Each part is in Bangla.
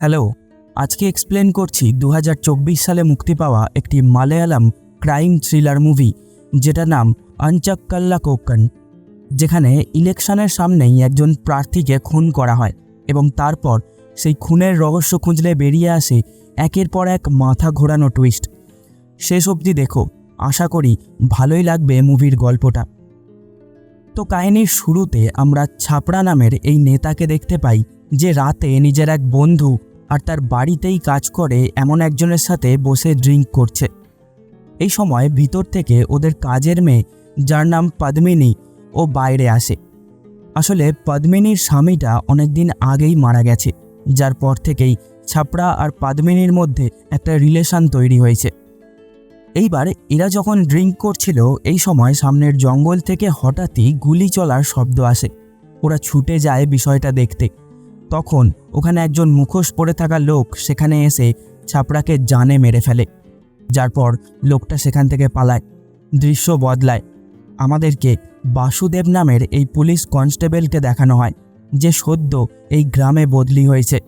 হ্যালো, আজকে এক্সপ্লেন করছি দু হাজার চব্বিশ সালে মুক্তি পাওয়া একটি মালায়ালাম ক্রাইম থ্রিলার মুভি যেটার নাম আঞ্চাক্কাল্লা কোক্কান, যেখানে ইলেকশনের সামনেই একজন প্রার্থীকে খুন করা হয় এবং তারপর সেই খুনের রহস্য খুঁজলে বেরিয়ে আসে একের পর এক মাথা ঘোরানো টুইস্ট শেষ অবধি দেখো, আশা করি ভালোই লাগবে মুভির গল্পটা। তো কাহিনীর শুরুতে আমরা ছাপড়া নামের এই নেতাকে দেখতে পাই, যে রাতে নিজের এক বন্ধু আর তার বাড়িতেই কাজ করে এমন একজনের সাথে বসে ড্রিঙ্ক করছে। এই সময় ভিতর থেকে ওদের কাজের মেয়ে, যার নাম পদ্মিনী, ও বাইরে আসে। আসলে পদ্মিনীর স্বামীটা অনেকদিন আগেই মারা গেছে, যার পর থেকেই ছাপড়া আর পদ্মিনীর মধ্যে একটা রিলেশন তৈরি হয়েছে। এইবার এরা যখন ড্রিঙ্ক করছিল, এই সময় সামনের জঙ্গল থেকে হঠাৎই গুলি চলার শব্দ আসে। ওরা ছুটে যায় বিষয়টা দেখতে। তখন ওখানে একজন মুখোশ পরে থাকা লোক সেখানে এসে ছাপড়াকে জানে মেরে ফেলে। যার পর লোকটা সেখান থেকে পালায়, দৃশ্য বদলায়। আমাদেরকে বাসুদেব নামের এই পুলিশ কনস্টেবলকে দেখানো হয়, যে সদ্য এই গ্রামে বদলি হয়েছে।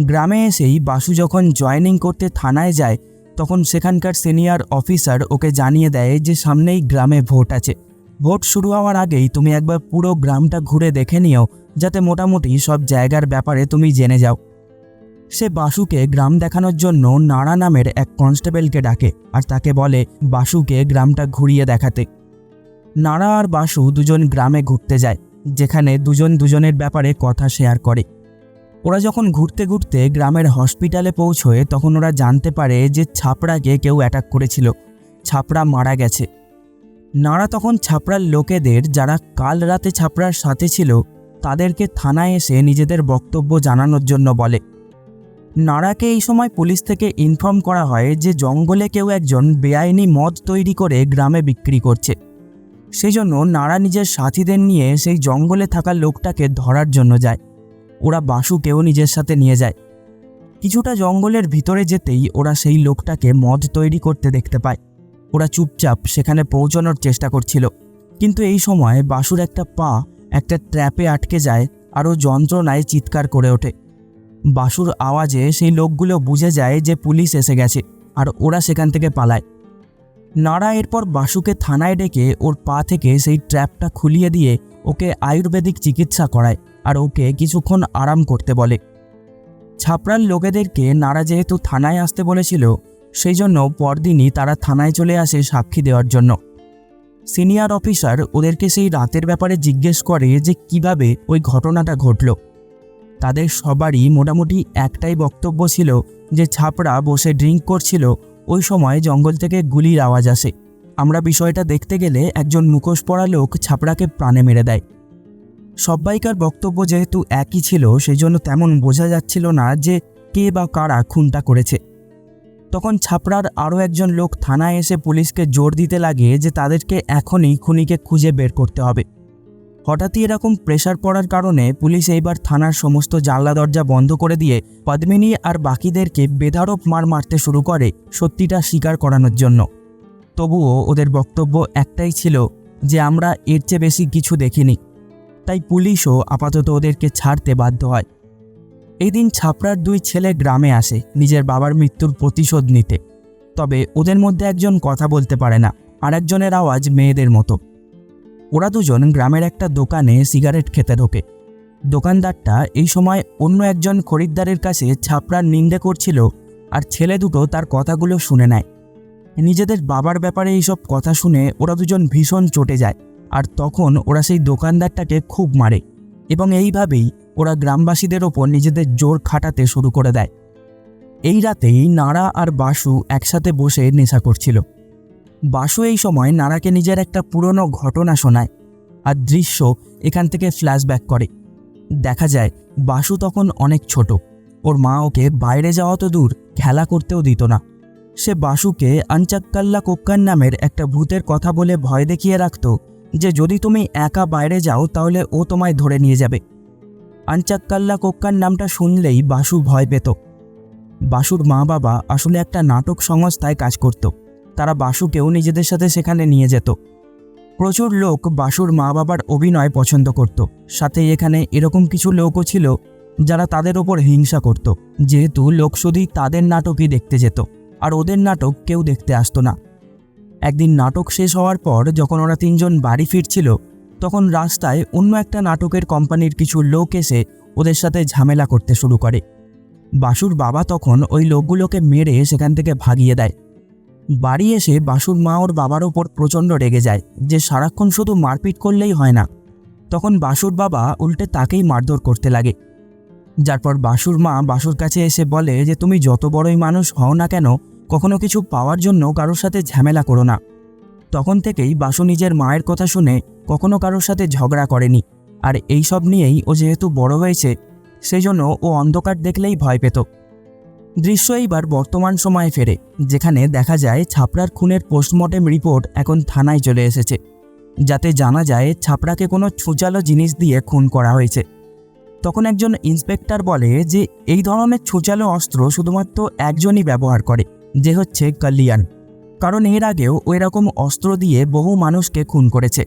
গ্রামে এসেই বাসু যখন জয়েনিং করতে থানায় যায়, তখন সেখানকার সিনিয়র অফিসার ওকে জানিয়ে দেয় যে সামনেই গ্রামে ভোট আছে। ভোট শুরু হওয়ার আগেই তুমি একবার পুরো গ্রামটা ঘুরে দেখে নিও, যাতে মোটামুটি সব জায়গার ব্যাপারে তুমি জেনে যাও। সে বাসুকে গ্রাম দেখানোর জন্য নাড়া নামের এক কনস্টেবলকে ডাকে আর তাকে বলে, বাসুকে গ্রামটা ঘুরিয়ে দেখাতে। নাড়া আর বাসু দুজন গ্রামে ঘুরতে যায়, যেখানে দুজন দুজনের ব্যাপারে কথা শেয়ার করে। ওরা যখন ঘুরতে ঘুরতে গ্রামের হসপিটালে পৌঁছয়, তখন ওরা জানতে পারে যে ছাপড়াকে কেউ অ্যাটাক করেছিল। ছাপড়া মারা গেছে। নাড়া তখন ছাপড়ার লোকেদের যারা কাল রাতে ছাপড়ার সাথে ছিল, তাদেরকে থানায় এসে নিজেদের বক্তব্য জানানোর জন্য বলে। নাড়াকে এই সময় পুলিশ থেকে ইনফর্ম করা হয় যে, জঙ্গলে কেউ একজন বেআইনি মদ তৈরি করে গ্রামে বিক্রি করছে। সেই জন্য নাড়া নিজের সাথীদের নিয়ে সেই জঙ্গলে থাকা লোকটাকে ধরার জন্য যায়। ওরা বাসুকেও নিজের সাথে নিয়ে যায়। কিছুটা জঙ্গলের ভিতরে যেতেই ওরা সেই লোকটাকে মদ তৈরি করতে দেখতে পায়। ওরা চুপচাপ সেখানে পৌঁছানোর চেষ্টা করছিল। কিন্তু এই সময় বাসুর একটা পা একটা ট্র্যাপে আটকে যায় আরও যন্ত্রণায় চিৎকার করে ওঠে। বাসুর আওয়াজে সেই লোকগুলো বুঝে যায় যে পুলিশ এসে গেছে আর ওরা সেখান থেকে পালায়। নাড়া এরপর বাসুকে থানায় ডেকে ওর পা থেকে সেই ট্র্যাপটা খুলিয়ে দিয়ে ওকে আয়ুর্বেদিক চিকিৎসা করায় আর ওকে কিছুক্ষণ আরাম করতে বলে। ছাপড়ার লোকেদেরকে নাড়া যেহেতু থানায় আসতে বলেছিল সেই জন্য পরদিনই তারা থানায় চলে আসে সাক্ষী দেওয়ার জন্য। সিনিয়র অফিসার ওদেরকে সেই রাতের ব্যাপারে জিজ্ঞেস করে যে কীভাবে ওই ঘটনাটা ঘটল। তাদের সবারই মোটামুটি একটাই বক্তব্য ছিল যে ছাপড়া বসে ড্রিঙ্ক করছিল, ওই সময় জঙ্গল থেকে গুলির আওয়াজ আসে। আমরা বিষয়টা দেখতে গেলে একজন মুখোশ পরা লোক ছাপড়াকে প্রাণে মেরে দেয়। সব্বাইকার বক্তব্য যেহেতু একই ছিল, সেই জন্য তেমন বোঝা যাচ্ছিল না যে কে বা কারা খুনটা করেছে। তখন ছাপড়ার আরও একজন লোক থানায় এসে পুলিশকে জোর দিতে লাগে যে তাদেরকে এখনই খুনিকে খুঁজে বের করতে হবে। হঠাৎই এরকম প্রেশার পড়ার কারণে পুলিশ এইবার থানার সমস্ত জানলা দরজা বন্ধ করে দিয়ে পদ্মিনী আর বাকিদেরকে বেধারপ মার মারতে শুরু করে সত্যিটা স্বীকার করানোর জন্য। তবুও ওদের বক্তব্য একটাই ছিল যে আমরা এর চেয়ে বেশি কিছু দেখিনি। তাই পুলিশও আপাতত ওদেরকে ছাড়তে বাধ্য হয়। এই দিন ছাপড়ার দুই ছেলে গ্রামে আসে নিজের বাবার মৃত্যুর প্রতিশোধ নিতে। তবে ওদের মধ্যে একজন কথা বলতে পারে না আর একজনের আওয়াজ মেয়েদের মতো। ওরা দুজন গ্রামের একটা দোকানে সিগারেট খেতে ঢোকে। দোকানদারটা এই সময় অন্য একজন খরিদ্দারের কাছে ছাপড়ার নিন্দে করছিল আর ছেলে দুটো তার কথাগুলো শুনে নেয়। নিজেদের বাবার ব্যাপারে এইসব কথা শুনে ওরা দুজন ভীষণ চটে যায় আর তখন ওরা সেই দোকানদারটাকে খুব মারে এবং এইভাবেই ওরা গ্রামবাসীদের ওপর নিজেদের জোর খাটাতে শুরু করে দেয়। এই রাতেই নাড়া আর বাসু একসাথে বসে নেশা করছিল। বাসু এই সময় নাড়াকে নিজের একটা পুরনো ঘটনা শোনায় আর দৃশ্য এখান থেকে ফ্ল্যাশব্যাক করে। দেখা যায়, বাসু তখন অনেক ছোট। ওর মা ওকে বাইরে যাওয়া তো দূর, খেলা করতেও দিত না। সে বাসুকে আঞ্চাক্কাল্লা কোক্কান নামের একটা ভূতের কথা বলে ভয় দেখিয়ে রাখত যে যদি তুমি একা বাইরে যাও তাহলে ও তোমায় ধরে নিয়ে যাবে। আঞ্চাক্কাল্লা কোক্কার নামটা শুনলেই বাসু ভয় পেত। বাসুর মা বাবা আসলে একটা নাটক সংস্থায় কাজ করত। তারা বাসুকেও নিজেদের সাথে সেখানে নিয়ে যেত। প্রচুর লোক বাসুর মা বাবার অভিনয় পছন্দ করত। সাথে এখানে এরকম কিছু লোকও ছিল যারা তাদের ওপর হিংসা করত। যেহেতু লোক শুধুই তাদের নাটকই দেখতে যেত, আর ওদের নাটক কেউ দেখতে আসতো না। একদিন নাটক শেষ হওয়ার পর যখন ওরা তিনজন বাড়ি ফিরছিল তখন রাস্তায় অন্য একটা নাটকের কোম্পানির কিছু লোক এসে ওদের সাথে ঝামেলা করতে শুরু করে। বাসুর বাবা তখন ওই লোকগুলোকে মেরে সেখান থেকে ভাগিয়ে দেয়। বাড়ি এসে বাসুর মা ওর বাবার ওপর প্রচণ্ড রেগে যায় যে সারাক্ষণ শুধু মারপিট করলেই হয় না। তখন বাসুর বাবা উল্টে তাকেই মারধর করতে লাগে। যার পর বাসুর মা বাসুর কাছে এসে বলে যে, তুমি যত বড়ই মানুষ হও না কেন, কখনো কিছু পাওয়ার জন্য কারোর সাথে ঝামেলা করো না। তখন থেকেই বাসু নিজের মায়ের কথা শুনে কখনো কারোর সাথে ঝগড়া করেনি। আর এই সব নিয়েই ও যেহেতু বড় হয়েছে সেই জন্য ও অন্ধকার দেখলেই ভয় পেত। দৃশ্য এইবার বর্তমান সময়ে ফেরে, যেখানে দেখা যায় ছাপড়ার খুনের পোস্টমর্টেম রিপোর্ট এখন থানায় চলে এসেছে। যাতে জানা যায় ছাপড়াকে কোনো ছুচালো জিনিস দিয়ে খুন করা হয়েছে। তখন একজন ইন্সপেক্টর বলে যে, এই ধরনের ছুচালো অস্ত্র শুধুমাত্র একজনই ব্যবহার করে, যে হচ্ছে কল্যাণ কারণ এর আগেও ওই রকম অস্ত্র দিয়ে বহু মানুষকে খুন করেছে।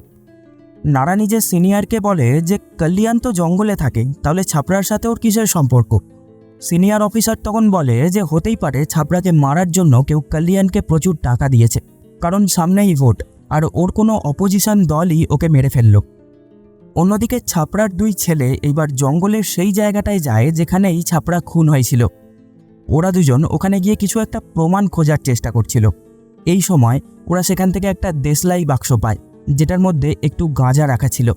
নারা নিজের সিনিয়রকে বলে যে কল্যাণ তো জঙ্গলে থাকে, তাহলে ছাপড়ার সাথে ওর কিসের সম্পর্ক? সিনিয়র অফিসার তখন বলে যে হতেই পারে ছাপড়াকে মারার জন্য কেউ কল্যাণকে প্রচুর টাকা দিয়েছে, কারণ সামনেই ভোট, আর ওর কোনো অপোজিশন দলই ওকে মেরে ফেলল। অন্যদিকে ছাপড়ার দুই ছেলে এইবার জঙ্গলের সেই জায়গাটায় যায় যেখানেই ছাপড়া খুন হয়েছিল। ওরা দুজন ওখানে গিয়ে কিছু একটা প্রমাণ খোঁজার চেষ্টা করছিল। এই সময় ওরা সেখান থেকে একটা দেশলাই বাক্স পায়, যেটার মধ্যে একটু গাঁজা রাখা ছিল।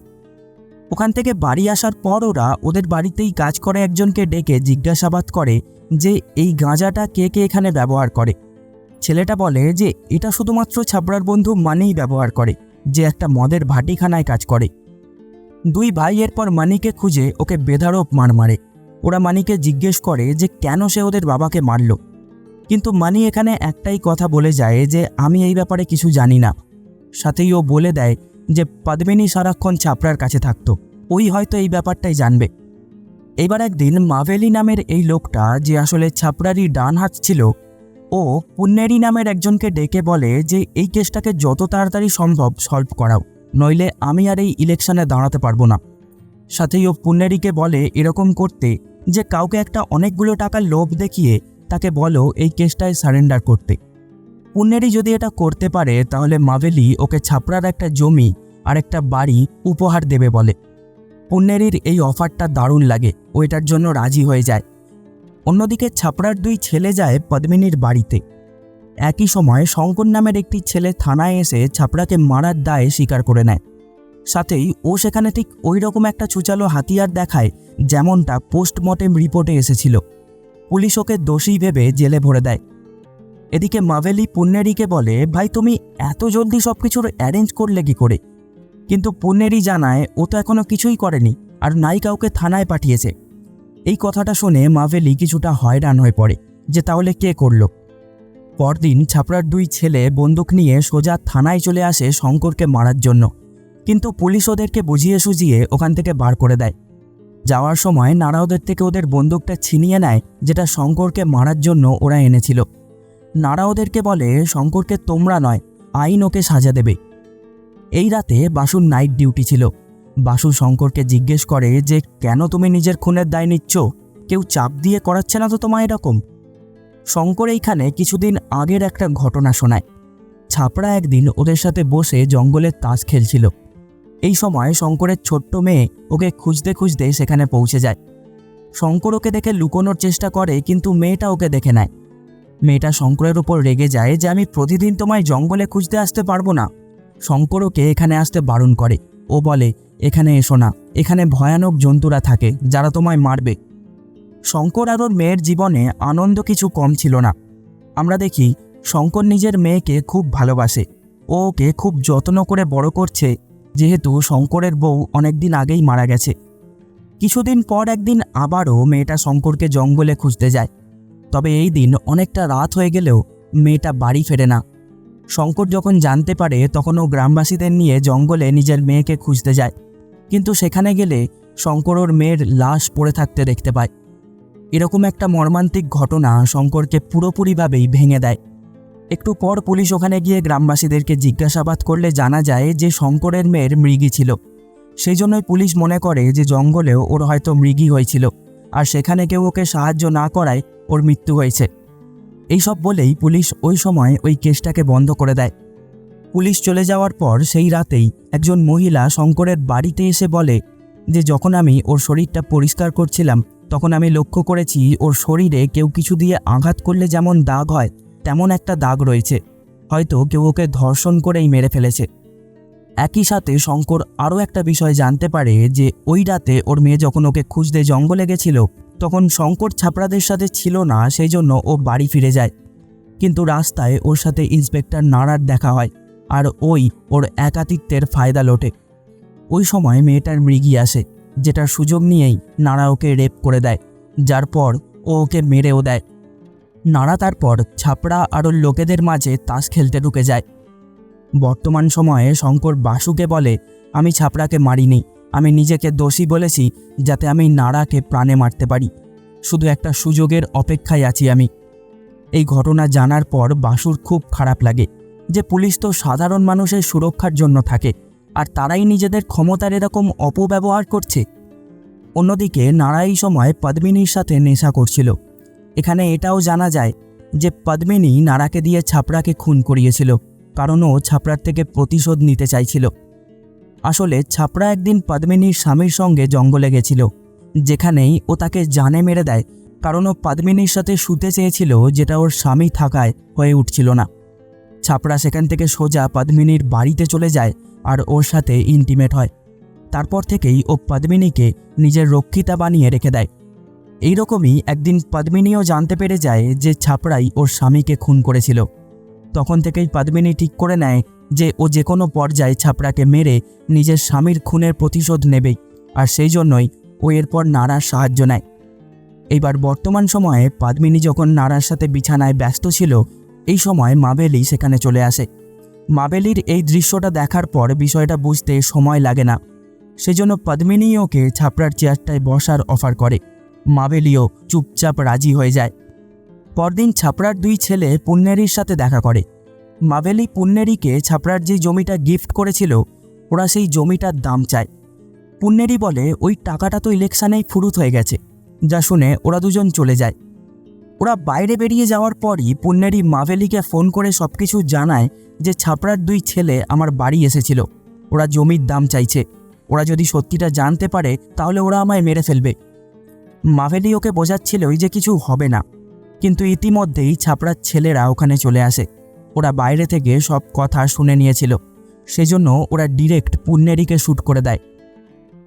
ওখান থেকে বাড়ি আসার পর ওরা ওদের বাড়িতেই কাজ করে একজনকে ডেকে জিজ্ঞাসাবাদ করে যে এই গাঁজাটা কে কে এখানে ব্যবহার করে। ছেলেটা বলে যে এটা শুধুমাত্র ছাপড়ার বন্ধু মানেই ব্যবহার করে, যে একটা মদের ভাটিখানায় কাজ করে। দুই ভাই এরপর মানিকে খুঁজে ওকে বেধারপ মার মারে। ওরা মানিকে জিজ্ঞেস করে যে কেন সে ওদের বাবাকে মারল। কিন্তু মানি এখানে একটাই কথা বলে যায় যে আমি এই ব্যাপারে কিছু জানি না। সাথেই ও বলে দেয় যে পদ্মিনী সারাক্ষণ ছাপড়ার কাছে থাকতো। ওই হয়তো এই ব্যাপারটাই জানবে। এবার একদিন মাভেলি নামের এই লোকটা যে আসলে ছাপড়ারই ডান হাত ছিল, ও পুন্নেরি নামের একজনকে ডেকে বলে যে এই কেসটাকে যত তাড়াতাড়ি সম্ভব সলভ করাও, নইলে আমি আর এই ইলেকশনে দাঁড়াতে পারব না। সাথেই ও পুন্নেরিকে বলে এরকম করতে যে কাউকে একটা অনেকগুলো টাকার লোভ দেখিয়ে তাকে বলো, এই কেসটায় সারেন্ডার করতে। পুন্নেরি যদি এটা করতে পারে, তাহলে মাভেলি ওকে ছাপড়ার একটা জমি আর একটা বাড়ি উপহার দেবে বলে। পুন্নেরির এই অফারটা দারুণ লাগে, ও এটার জন্য রাজি হয়ে যায়। অন্যদিকে ছাপড়ার দুই ছেলে যায় পদ্মিনীর বাড়িতে। একই সময় শঙ্কর নামের একটি ছেলে থানায় এসে ছাপড়াকে মারার দায়ে স্বীকার করে নেয়। সাথেই ও সেখানে ঠিক ওই রকম একটা ছুচালো হাতিয়ার দেখায়, যেমনটা পোস্টমর্টেম রিপোর্টে এসেছিল। পুলিশ ওকে দোষী ভেবে জেলে ভরে দেয়। এদিকে মাভেলি পুন্নেরিকে বলে, ভাই, তুমি এত জলদি সব কিছুর অ্যারেঞ্জ করলে কি করে? কিন্তু পুন্নেরি জানায়, ও তো এখনও কিছুই করেনি আর নাই কাউকে থানায় পাঠিয়েছে। এই কথাটা শুনে মাভেলি কিছুটা হয়রান হয়ে পড়ে যে তাহলে কে করল। পরদিন ছাপড়ার দুই ছেলে বন্দুক নিয়ে সোজা থানায় চলে আসে শঙ্করকে মারার জন্য। কিন্তু পুলিশ ওদেরকে বুঝিয়ে সুঝিয়ে ওখান থেকে বার করে দেয়। যাওয়ার সময় নারা ওদের থেকে ওদের বন্দুকটা ছিনিয়ে নেয়, যেটা শঙ্করকে মারার জন্য ওরা এনেছিল। নারা ওদেরকে বলে, শঙ্করকে তোমরা নয়, আইন ওকে সাজা দেবে। এই রাতে বাসুর নাইট ডিউটি ছিল। বাসু শঙ্করকে জিজ্ঞেস করে যে, কেন তুমি নিজের খুনের দায় নিচ্ছ? কেউ চাপ দিয়ে করাচ্ছে না তো তোমায় এরকম? শঙ্কর এইখানে কিছুদিন আগের একটা ঘটনা শোনায়। ছাপড়া একদিন ওদের সাথে বসে জঙ্গলের তাস খেলছিল। এই সময় শঙ্করের ছোট্ট মেয়ে ওকে খুঁজতে খুঁজতে সেখানে পৌঁছে যায়। শঙ্কর ওকে দেখে লুকোনোর চেষ্টা করে, কিন্তু মেয়েটা ওকে দেখে নেয়। মেয়েটা শঙ্করের উপর রেগে যায় যে, আমি প্রতিদিন তোমায় জঙ্গলে খুঁজতে আসতে পারব না। শঙ্কর ওকে এখানে আসতে বারণ করে। ও বলে, এখানে এসো না। এখানে ভয়ানক জন্তুরা থাকে, যারা তোমায় মারবে। শঙ্কর আর ওর মেয়ের জীবনে আনন্দ কিছু কম ছিল না। আমরা দেখি, শঙ্কর নিজের মেয়েকে খুব ভালোবাসে। ও ওকে খুব যত্ন করে বড় করছে যেহেতু শঙ্করের বউ অনেকদিন আগেই মারা গেছে। কিছুদিন পর একদিন আবারও মেয়েটা শঙ্করকে জঙ্গলে খুঁজতে যায়। তবে এই দিন অনেকটা রাত হয়ে গেলেও মেয়েটা বাড়ি ফেরে না। শঙ্কর যখন জানতে পারে তখন ও গ্রামবাসীদের নিয়ে জঙ্গলে নিজের মেয়েকে খুঁজতে যায়। কিন্তু সেখানে গেলে শঙ্কর ওর মেয়ের লাশ পড়ে থাকতে দেখতে পায়। এরকম একটা মর্মান্তিক ঘটনা শঙ্করকে পুরোপুরিভাবেই ভেঙে দেয়। একটু পর পুলিশ ওখানে গিয়ে গ্রামবাসীদেরকে জিজ্ঞাসাবাদ করলে জানা যায় যে শঙ্করের মেয়ের মৃগী ছিল। সেই জন্যই পুলিশ মনে করে যে জঙ্গলেও ওর হয়তো মৃগী হয়েছিল আর সেখানে কেউ ওকে সাহায্য না করায় ওর মৃত্যু হয়েছে। এইসব বলেই পুলিশ ওই সময় ওই কেসটাকে বন্ধ করে দেয়। পুলিশ চলে যাওয়ার পর সেই রাতেই একজন মহিলা শঙ্করের বাড়িতে এসে বলে যে যখন আমি ওর শরীরটা পরিষ্কার করছিলাম, তখন আমি লক্ষ্য করেছি ওর শরীরে কেউ কিছু দিয়ে আঘাত করলে যেমন দাগ হয় তেমন একটা দাগ রয়েছে। হয়তো কেউ ওকে ধর্ষণ করেই মেরে ফেলেছে। একই সাথে শঙ্কর আরও একটা বিষয় জানতে পারে যে ওই রাতে ওর মেয়ে যখন ওকে খুঁজতে জঙ্গলে গেছিল, তখন শঙ্কর ছাপড়াদের সাথে ছিল না, সেই জন্য ও বাড়ি ফিরে যায়। কিন্তু রাস্তায় ওর সাথে ইন্সপেক্টর নাড়ার দেখা হয়, আর ওই ওর একাতিত্বের ফায়দা লোটে। ওই সময় মেয়েটার মৃগি আসে, যেটার সুযোগ নিয়েই নাড়া ওকে রেপ করে দেয়, যার পর ও ওকে মেরেও দেয়। নাড়া তারপর ছাপড়া আরও লোকেদের মাঝে তাস খেলতে ঢুকে যায়। বর্তমান সময়ে শঙ্কর বাসুকে বলে, আমি ছাপড়াকে মারিনি, আমি নিজেকে দোষী বলেছি যাতে আমি নাড়াকে প্রাণে মারতে পারি। শুধু একটা সুযোগের অপেক্ষায় আছি আমি। এই ঘটনা জানার পর বাসুর খুব খারাপ লাগে যে পুলিশ তো সাধারণ মানুষের সুরক্ষার জন্য থাকে, আর তারাই নিজেদের ক্ষমতার এরকম অপব্যবহার করছে। অন্যদিকে নাড়া এই সময় পদ্মিনীর সাথে নেশা করছিল। এখানে এটাও জানা যায় যে পদ্মিনী নাড়াকে দিয়ে ছাপড়াকে খুন করিয়েছিল, কারণ ও ছাপড়ার থেকে প্রতিশোধ নিতে চাইছিল। আসলে ছাপড়া একদিন পদ্মিনীর স্বামীর সঙ্গে জঙ্গলে গেছিল, যেখানেই ও তাকে জানে মেরে দেয়, কারণ ও পদ্মিনীর সাথে শুতে চেয়েছিল যেটা ওর স্বামী থাকায় হয়ে উঠছিল না। ছাপড়া সেখান থেকে সোজা পদ্মিনীর বাড়িতে চলে যায় আর ওর সাথে ইন্টিমেট হয়। তারপর থেকেই ও পদ্মিনীকে নিজের রক্ষিতা বানিয়ে রেখে দেয়। এইরকমই একদিন পদ্মিনীও জানতে পেরে যায় যে ছাপড়াই ওর স্বামীকে খুন করেছিল। তখন থেকেই পদ্মিনী ঠিক করে নেয় যে ও যে কোনো পর্যায়ে ছাপড়াকে মেরে নিজের স্বামীর খুনের প্রতিশোধ নেবেই আর সেই জন্যই ও এরপর নাড়ার সাহায্য নেয়। এইবার বর্তমান সময়ে পদ্মিনী যখন নাড়ার সাথে বিছানায় ব্যস্ত ছিল, এই সময় মাবেলি সেখানে চলে আসে। মাবেলির এই দৃশ্যটা দেখার পর বিষয়টা বুঝতে সময় লাগে না। সেজন্য পদ্মিনী ওকে ছাপড়ার চেয়ারটায় বসার অফার করে। মাবেলিও চুপচাপ রাজি হয়ে যায়। পরদিন ছাপড়ার দুই ছেলে পুণ্যেরির সাথে দেখা করে। মাবেলি পুণ্যেরিকে ছাপড়ার যে জমিটা গিফট করেছিল, ওরা সেই জমিটার দাম চায়। পুণ্যেরি বলে, ওই টাকাটা তো ইলেকশানেই ফুরুত হয়ে গেছে। যা শুনে ওরা দুজন চলে যায়। ওরা বাইরে বেরিয়ে যাওয়ার পরই পুণ্যেরি মাভেলিকে ফোন করে সব কিছু জানায় যে ছাপড়ার দুই ছেলে আমার বাড়ি এসেছিল। ওরা জমির দাম চাইছে। ওরা যদি সত্যিটা জানতে পারে, তাহলে ওরা আমায় মেরে ফেলবে। মাভেলি ওকে বোঝাচ্ছিল যে কিছু হবে না। কিন্তু ইতিমধ্যেই ছাপড়ার ছেলেরা ওখানে চলে আসে। ওরা বাইরে থেকে সব কথা শুনে নিয়েছিল। সেজন্য ওরা ডিরেক্ট পুণ্যেরিকে শ্যুট করে দেয়।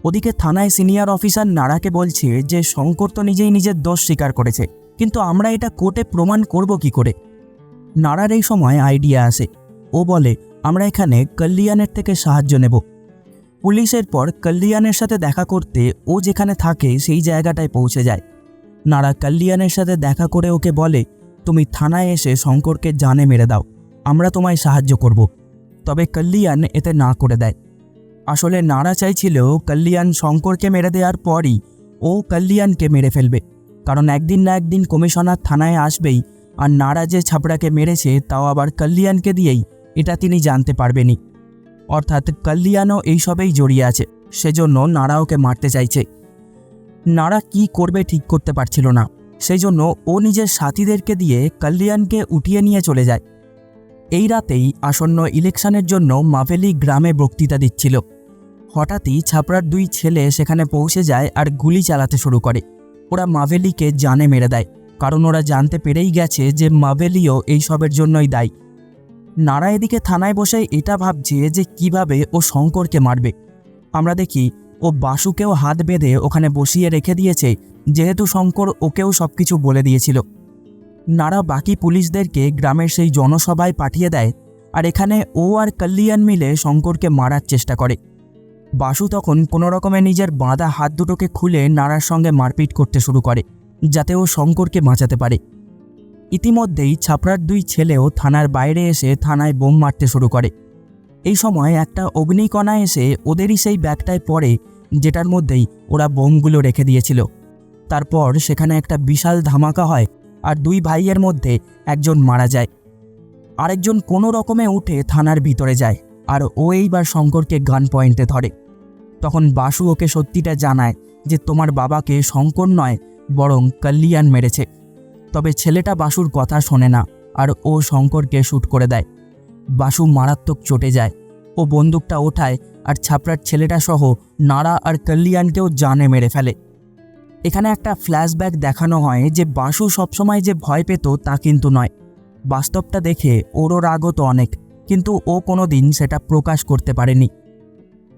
ওদিকে থানায় সিনিয়র অফিসার নাড়াকে বলছে যে শঙ্কর তো নিজেই নিজের দোষ স্বীকার করেছে। কিন্তু আমরা এটা কোর্টে প্রমাণ করব কি করে? নাড়ার এই সময় আইডিয়া আসে। ও বলে, আমরা এখানে কল্যাণের থেকে সাহায্য নেব। পুলিশের পর কল্যাণের সাথে দেখা করতে ও যেখানে থাকে সেই জায়গাটায় পৌঁছে যায়। নারা কল্যাণের সাথে দেখা করে ওকে বলে, তুমি থানায় এসে শঙ্করকে জানে মেরে দাও, আমরা তোমায় সাহায্য করব। তবে কল্যাণ এতে না করে দেয়। আসলে নারা চাইছিল কল্যাণ শঙ্করকে মেরে দেওয়ার পরই ও কল্যাণকে মেরে ফেলবে। কারণ একদিন না একদিন কমিশনার থানায় আসবেই, আর নারা যে ছাপড়াকে মেরেছে তাও আবার কল্যাণকে দিয়েই, এটা তিনি জানতে পারবেনি অর্থাৎ কল্যাণও এইসবেই জড়িয়ে আছে, সেজন্য নাড়া ওকে মারতে চাইছে। নাড়া কি করবে ঠিক করতে পারছিল না সেই জন্য ও নিজের সাথীদেরকে দিয়ে কল্যাণকে উঠিয়ে নিয়ে চলে যায়। এই রাতেই আসন্ন ইলেকশনের জন্য মাভেলি গ্রামে বক্তৃতা দিচ্ছিল। হঠাৎই ছাপড়ার দুই ছেলে সেখানে পৌঁছে যায় আর গুলি চালাতে শুরু করে। ওরা মাভেলিকে জানে মেরে দেয়, কারণ ওরা জানতে পেরেই গেছে যে মাভেলিও এইসবের জন্যই দায়ী। নারা এদিকে থানায় বসে এটা ভাবছে যে কীভাবে ও শঙ্করকে মারবে। আমরা দেখি, ও বাসুকেও হাত বেঁধে ওখানে বসিয়ে রেখে দিয়েছে, যেহেতু শঙ্কর ওকেও সব কিছু বলে দিয়েছিল। নারা বাকি পুলিশদেরকে গ্রামের সেই জনসভায় পাঠিয়ে দেয়, আর এখানে ও আর কল্যাণ মিলে শঙ্করকে মারার চেষ্টা করে। বাসু তখন কোনো রকমে নিজের বাঁধা হাত দুটোকে খুলে নাড়ার সঙ্গে মারপিট করতে শুরু করে, যাতে ও শঙ্করকে বাঁচাতে পারে। ইতিমধ্যেই ছাপড়ার দুই ছেলেও থানার বাইরে এসে থানায় বোম মারতে শুরু করে। এই সময় একটা অগ্নিকণা এসে ওদেরই সেই ব্যাগটায় পড়ে, যেটার মধ্যেই ওরা বোমগুলো রেখে দিয়েছিল। তারপর সেখানে একটা বিশাল ধামাকা হয় আর দুই ভাইয়ের মধ্যে একজন মারা যায়। আরেকজন কোনো রকমে উঠে থানার ভিতরে যায় আর ও এইবার শঙ্করকে গান পয়েন্টে ধরে। তখন বাসু ওকে সত্যিটা জানায় যে তোমার বাবাকে শঙ্কর নয়, বরং কল্যাণ মেরেছে। তবে ছেলেটা বাসুর কথা শোনে না আর ও শঙ্করকে শ্যুট করে দেয়। বাসু মারাত্মক চটে যায়। ও বন্দুকটা ওঠায় আর ছাপড়ার ছেলেটা সহ নাড়া আর কল্যাণকেও জানে মেরে ফেলে। এখানে একটা ফ্ল্যাশব্যাক দেখানো হয় যে বাসু সবসময় যে ভয় পেত তা কিন্তু নয়। বাস্তবটা দেখে ওরও রাগ হতো অনেক, কিন্তু ও কোনো দিন সেটা প্রকাশ করতে পারেনি।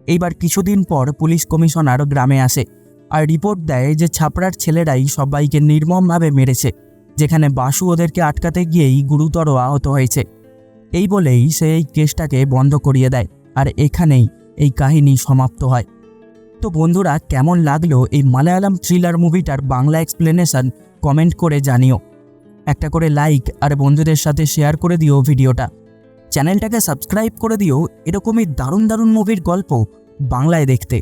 এইবার কিছুদিন পর পুলিশ কমিশনার গ্রামে আসে আর রিপোর্ট দেয় যে ছাপড়ার ছেলেরাই সবাইকে নির্মমভাবে মেরেছে। যেখানে বাসু ওদেরকে আটকাতে গিয়েই গুরুতর আহত হয়েছে। এই বলেই সে এই কেসটাকে বন্ধ করিয়ে দেয় আর এখানেই এই কাহিনী সমাপ্ত হয়। তো বন্ধুরা, কেমন লাগল এই মালায়ালাম থ্রিলার মুভিটার বাংলা এক্সপ্লেনেশন কমেন্ট করে জানিও। একটা করে লাইক আর বন্ধুদের সাথে শেয়ার করে দিও ভিডিওটা। চ্যানেলটাকে সাবস্ক্রাইব করে দিও, এরকমই দারুণ দারুণ মুভির গল্প বাংলায় দেখতে।